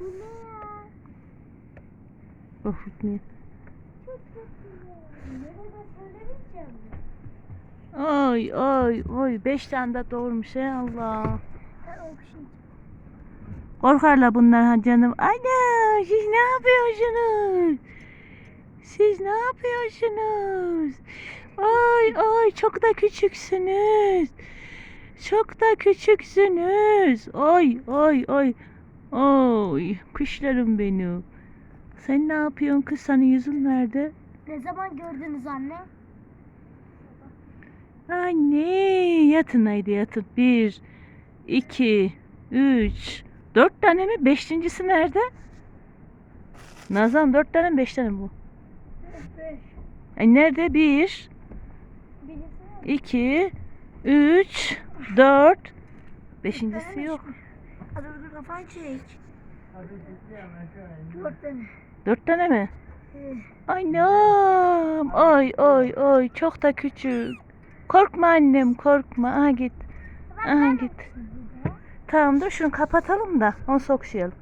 Bunlar. Merhaba söylemeyeceğim mi? Ay ay ay. Beş tane de doğurmuş ey Allah. Korkarlar bunlar ha canım. Ana siz ne yapıyorsunuz? Siz ne yapıyorsunuz? Ay ay çok da küçüksünüz. Çok da küçüksünüz. Ay ay ay. Ay kuşlarım benim. Sen ne yapıyorsun kız? Senin yüzün nerede? Ne zaman gördünüz anne? Anne yatın haydi yatın. Bir, iki, üç, dört tane mi? Beşincisi nerede? Nazan dört tane mi beş tane mi bu? Beş. Ay nerede? Bir, iki, üç, dört. Beşincisi yok. Hadi dur kafan çek. Dört tane. Dört tane mi? Ee, Annem. Ay ay ay çok da küçük. Korkma annem korkma. Aha git. Aha git. Tamam dur şunu kapatalım da onu sokşayalım.